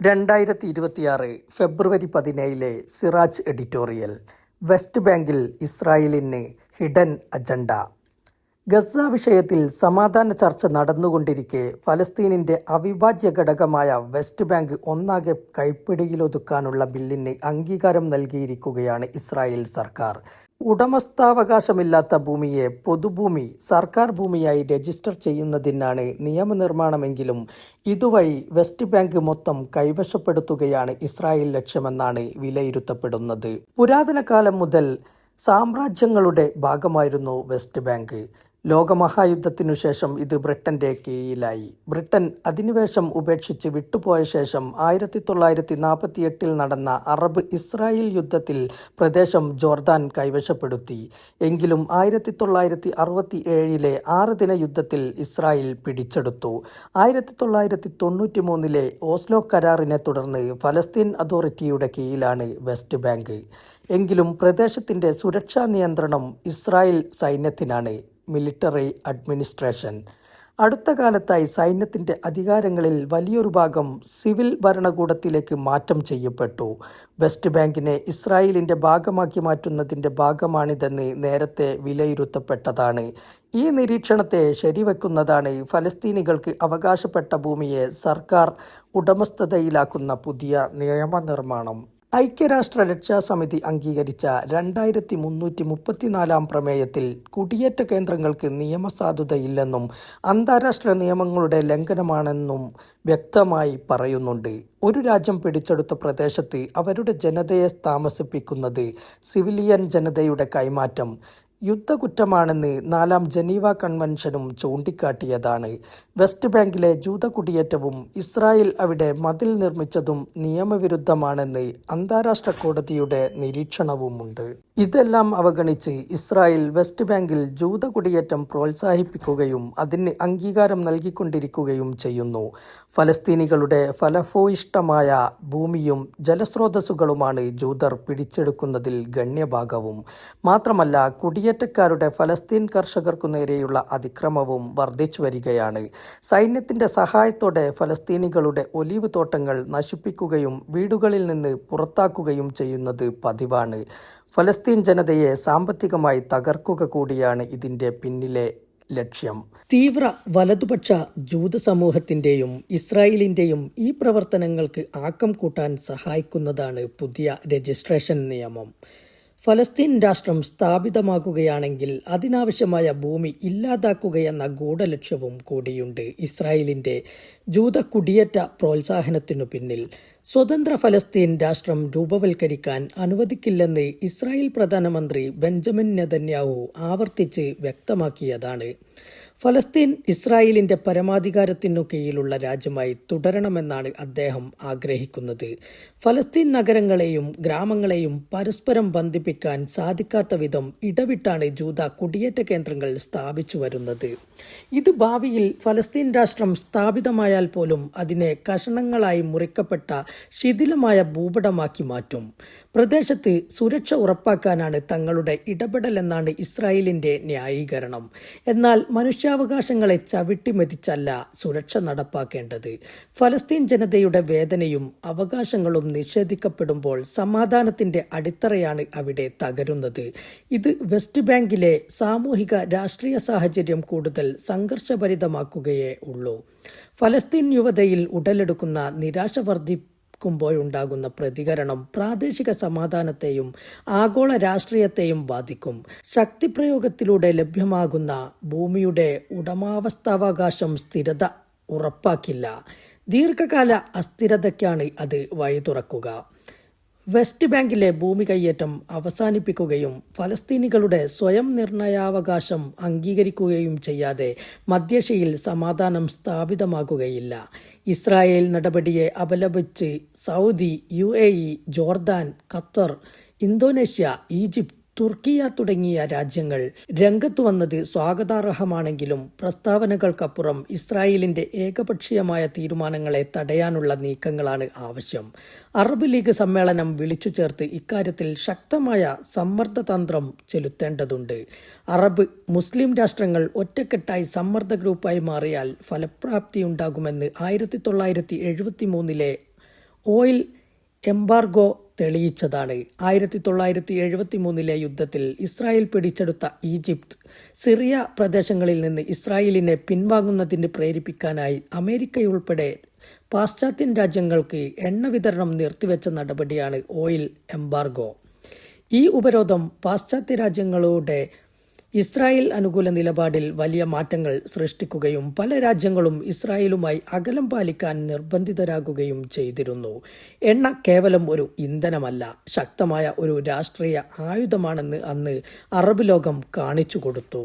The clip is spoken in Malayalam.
രണ്ടായിരത്തി ഇരുപത്തിയാറ് ഫെബ്രുവരി പതിനേഴിലെ സിറാജ് എഡിറ്റോറിയൽ വെസ്റ്റ് ബാങ്കിൽ ഇസ്രായേലിന് ഹിഡൻ അജണ്ട. ഗസ വിഷയത്തിൽ സമാധാന ചർച്ച നടന്നുകൊണ്ടിരിക്കെ ഫലസ്തീനിന്റെ അവിഭാജ്യ ഘടകമായ വെസ്റ്റ് ബാങ്ക് ഒന്നാകെ കൈപ്പിടിയിലൊതുക്കാനുള്ള ബില്ലിന് അംഗീകാരം നൽകിയിരിക്കുകയാണ് ഇസ്രായേൽ സർക്കാർ. ഉടമസ്ഥാവകാശമില്ലാത്ത ഭൂമിയെ പൊതുഭൂമി സർക്കാർ ഭൂമിയായി രജിസ്റ്റർ ചെയ്യുന്നതിനാണ് നിയമനിർമ്മാണമെങ്കിലും ഇതുവഴി വെസ്റ്റ് ബാങ്ക് മൊത്തം കൈവശപ്പെടുത്തുകയാണ് ഇസ്രായേൽ ലക്ഷ്യമെന്നാണ് വിലയിരുത്തപ്പെടുന്നത്. പുരാതന കാലം മുതൽ സാമ്രാജ്യങ്ങളുടെ ഭാഗമായിരുന്നു വെസ്റ്റ് ബാങ്ക്. ലോകമഹായുദ്ധത്തിനു ശേഷം ഇത് ബ്രിട്ടന്റെ കീഴിലായി. ബ്രിട്ടൻ അധിനിവേശം ഉപേക്ഷിച്ച് വിട്ടുപോയ ശേഷം ആയിരത്തി തൊള്ളായിരത്തി നാൽപ്പത്തി എട്ടിൽ നടന്ന അറബ് ഇസ്രായേൽ യുദ്ധത്തിൽ പ്രദേശം ജോർദാൻ കൈവശപ്പെടുത്തി. എങ്കിലും ആയിരത്തി തൊള്ളായിരത്തി അറുപത്തി ഏഴിലെ ആറ് ദിന യുദ്ധത്തിൽ ഇസ്രായേൽ പിടിച്ചെടുത്തു. ആയിരത്തി തൊള്ളായിരത്തി തൊണ്ണൂറ്റി മൂന്നിലെ ഓസ്ലോ കരാറിനെ തുടർന്ന് ഫലസ്തീൻ അതോറിറ്റിയുടെ കീഴിലാണ് വെസ്റ്റ് ബാങ്ക്. എങ്കിലും പ്രദേശത്തിന്റെ സുരക്ഷാ നിയന്ത്രണം ഇസ്രായേൽ സൈന്യത്തിനാണ്. Military administration. അടുത്ത കാലത്തായി സൈന്യത്തിന്റെ അധികാരങ്ങളിൽ വലിയൊരു ഭാഗം സിവിൽ ഭരണകൂടത്തിലേക്ക് മാറ്റം ചെയ്യപ്പെട്ടു. വെസ്റ്റ് ബാങ്കിനെ ഇസ്രായേലിന്റെ ഭാഗമാക്കി മാറ്റുന്നതിന്റെ ഭാഗമാണിതെന്ന് നേരത്തെ വിലയിരുത്തപ്പെട്ടതാണ്. ഈ നിരീക്ഷണത്തെ ശരിവെക്കുന്നതാണ് ഫലസ്തീനികൾക്ക് അവകാശപ്പെട്ട ഭൂമിയെ സർക്കാർ ഉടമസ്ഥതയിലാക്കുന്ന പുതിയ നിയമനിർമ്മാണം. ഐക്യരാഷ്ട്ര രക്ഷാസമിതി അംഗീകരിച്ച രണ്ടായിരത്തി മുന്നൂറ്റി മുപ്പത്തിനാലാം പ്രമേയത്തിൽ കുടിയേറ്റ കേന്ദ്രങ്ങൾക്ക് നിയമസാധുതയില്ലെന്നും അന്താരാഷ്ട്ര നിയമങ്ങളുടെ ലംഘനമാണെന്നും വ്യക്തമായി പറയുന്നുണ്ട്. ഒരു രാജ്യം പിടിച്ചെടുത്ത പ്രദേശത്ത് അവരുടെ ജനതയെ താമസിപ്പിക്കുന്നത് സിവിലിയൻ ജനതയുടെ കൈമാറ്റം. യുദ്ധകുറ്റമാണെന്ന് നാലാം ജനീവ കൺവെൻഷനും ചൂണ്ടിക്കാട്ടിയതാണ്. വെസ്റ്റ് ബാങ്കിലെ ജൂത കുടിയേറ്റവും ഇസ്രായേൽ അവിടെ മതിൽ നിർമ്മിച്ചതും നിയമവിരുദ്ധമാണെന്ന് അന്താരാഷ്ട്ര കോടതിയുടെ നിരീക്ഷണവുമുണ്ട്. ഇതെല്ലാം അവഗണിച്ച് ഇസ്രായേൽ വെസ്റ്റ് ബാങ്കിൽ ജൂത കുടിയേറ്റം പ്രോത്സാഹിപ്പിക്കുകയും അതിന് അംഗീകാരം നൽകിക്കൊണ്ടിരിക്കുകയും ചെയ്യുന്നു. ഫലസ്തീനികളുടെ ഫലഭൂയിഷ്ടമായ ഭൂമിയും ജലസ്രോതസ്സുകളുമാണ് ജൂതർ പിടിച്ചെടുക്കുന്നതിൽ ഗണ്യഭാഗവും. മാത്രമല്ല കുടിയേറ്റക്കാരുടെ ഫലസ്തീൻ കർഷകർക്കു നേരെയുള്ള അതിക്രമവും വർദ്ധിച്ചു വരികയാണ്. സൈന്യത്തിന്റെ സഹായത്തോടെ ഫലസ്തീനികളുടെ ഒലിവ് തോട്ടങ്ങൾ നശിപ്പിക്കുകയും വീടുകളിൽ നിന്ന് പുറത്താക്കുകയും ചെയ്യുന്നത് പതിവാണ്. ഫലസ്തീൻ ജനതയെ സാമ്പത്തികമായി തകർക്കുക കൂടിയാണ് ഇതിന്റെ പിന്നിലെ ലക്ഷ്യം. തീവ്ര വലതുപക്ഷ ജൂത സമൂഹത്തിന്റെയും ഇസ്രായേലിന്റെയും ഈ പ്രവർത്തനങ്ങൾക്ക് ആക്കം കൂട്ടാൻ സഹായിക്കുന്നതാണ് പുതിയ രജിസ്ട്രേഷൻ നിയമം. ഫലസ്തീൻ രാഷ്ട്രം സ്ഥാപിതമാക്കുകയാണെങ്കിൽ അതിനാവശ്യമായ ഭൂമി ഇല്ലാതാക്കുകയെന്ന ഗൂഢലക്ഷ്യവും കൂടിയുണ്ട്. ഇസ്രായേലിന്റെ ജൂത കുടിയേറ്റ പ്രോത്സാഹനത്തിനു പിന്നിൽ സ്വതന്ത്ര ഫലസ്തീൻ രാഷ്ട്രം രൂപവൽക്കരിക്കാൻ അനുവദിക്കില്ലെന്ന് ഇസ്രായേൽ പ്രധാനമന്ത്രി ബെഞ്ചമിൻ നെതന്യാഹു ആവർത്തിച്ച് വ്യക്തമാക്കിയതാണ്. ഫലസ്തീൻ ഇസ്രായേലിന്റെ പരമാധികാരത്തിനു കീഴിലുള്ള രാജ്യമായി തുടരണമെന്നാണ് അദ്ദേഹം ആഗ്രഹിക്കുന്നത്. ഫലസ്തീൻ നഗരങ്ങളെയും ഗ്രാമങ്ങളെയും പരസ്പരം ബന്ധിപ്പിക്കാൻ സാധിക്കാത്ത വിധം ഇടവിട്ടാണ് ജൂത കുടിയേറ്റ കേന്ദ്രങ്ങൾ സ്ഥാപിച്ചു വരുന്നത്. ഇത് ഭാവിയിൽ ഫലസ്തീൻ രാഷ്ട്രം സ്ഥാപിതമായാൽ പോലും അതിനെ കഷണങ്ങളായി മുറിക്കപ്പെട്ട ശിഥിലമായ ഭൂപടമാക്കി മാറ്റും. പ്രദേശത്ത് സുരക്ഷ ഉറപ്പാക്കാനാണ് തങ്ങളുടെ ഇടപെടലെന്നാണ് ഇസ്രായേലിന്റെ ന്യായീകരണം. എന്നാൽ മനുഷ്യാവകാശങ്ങളെ ചവിട്ടിമെതിച്ചല്ല സുരക്ഷ നടപ്പാക്കേണ്ടത്. ഫലസ്തീൻ ജനതയുടെ വേദനയും അവകാശങ്ങളും നിഷേധിക്കപ്പെടുമ്പോൾ സമാധാനത്തിന്റെ അടിത്തറയാണ് അവിടെ തകരുന്നത്. ഇത് വെസ്റ്റ് ബാങ്കിലെ സാമൂഹിക രാഷ്ട്രീയ സാഹചര്യം കൂടുതൽ സംഘർഷഭരിതമാക്കുകയേ ഉള്ളൂ. ഫലസ്തീൻ യുവതയിൽ ഉടലെടുക്കുന്ന നിരാശ വർദ്ധി ക്കുമ്പോഴുണ്ടാകുന്ന പ്രതികരണം പ്രാദേശിക സമാധാനത്തെയും ആഗോള രാഷ്ട്രീയത്തെയും ബാധിക്കും. ശക്തിപ്രയോഗത്തിലൂടെ ലഭ്യമാകുന്ന ഭൂമിയുടെ ഉടമാവസ്ഥാവകാശം സ്ഥിരത ഉറപ്പാക്കില്ല. ദീർഘകാല അസ്ഥിരതയ്ക്കാണ് അത് വഴി തുറക്കുക വെസ്റ്റ് ബാങ്കിലെ ഭൂമി കയ്യേറ്റം അവസാനിപ്പിക്കുകയും ഫലസ്തീനികളുടെ സ്വയം നിർണയാവകാശം അംഗീകരിക്കുകയും ചെയ്യാതെ മധ്യേഷ്യയിൽ സമാധാനം സ്ഥാപിതമാകുകയില്ല. ഇസ്രായേൽ നടപടിയെ അപലപിച്ച് സൗദി യു Jordan Qatar Indonesia Egypt Turkiye തുടങ്ങിയ രാജ്യങ്ങൾ രംഗത്തു വന്നത് സ്വാഗതാർഹമാണെങ്കിലും പ്രസ്താവനകൾക്കപ്പുറം ഇസ്രായേലിന്റെ ഏകപക്ഷീയമായ തീരുമാനങ്ങളെ തടയാനുള്ള നീക്കങ്ങളാണ് ആവശ്യം. അറബ് ലീഗ് സമ്മേളനം വിളിച്ചു ചേർത്ത് ഇക്കാര്യത്തിൽ ശക്തമായ സമ്മർദ്ദതന്ത്രം ചെലുത്തേണ്ടതുണ്ട്. അറബ് മുസ്ലിം രാഷ്ട്രങ്ങൾ ഒറ്റക്കെട്ടായി സമ്മർദ്ദ ഗ്രൂപ്പായി മാറിയാൽ ഫലപ്രാപ്തിയുണ്ടാകുമെന്ന് ആയിരത്തി തൊള്ളായിരത്തി എഴുപത്തി മൂന്നിലെ ഓയിൽ എംബാർഗോ തെളിയിച്ചതാണ്. ആയിരത്തി തൊള്ളായിരത്തി എഴുപത്തി മൂന്നിലെ യുദ്ധത്തിൽ ഇസ്രായേൽ പിടിച്ചെടുത്ത ഈജിപ്ത് സിറിയ പ്രദേശങ്ങളിൽ നിന്ന് ഇസ്രായേലിനെ പിൻവാങ്ങുന്നതിന് പ്രേരിപ്പിക്കാനായി അമേരിക്കയുൾപ്പെടെ പാശ്ചാത്യൻ രാജ്യങ്ങൾക്ക് എണ്ണ വിതരണം നിർത്തിവെച്ച നടപടിയാണ് ഓയിൽ എംബാർഗോ. ഈ ഉപരോധം പാശ്ചാത്യ രാജ്യങ്ങളുടെ ഇസ്രായേൽ അനുകൂല നിലപാടിൽ വലിയ മാറ്റങ്ങൾ സൃഷ്ടിക്കുകയും പല രാജ്യങ്ങളും ഇസ്രായേലുമായി അകലം പാലിക്കാൻ നിർബന്ധിതരാകുകയും ചെയ്തിരുന്നു. എണ്ണ കേവലം ഒരു ഇന്ധനമല്ല ശക്തമായ ഒരു രാഷ്ട്രീയ ആയുധമാണെന്ന് അന്ന് അറബ് ലോകം കാണിച്ചു കൊടുത്തു.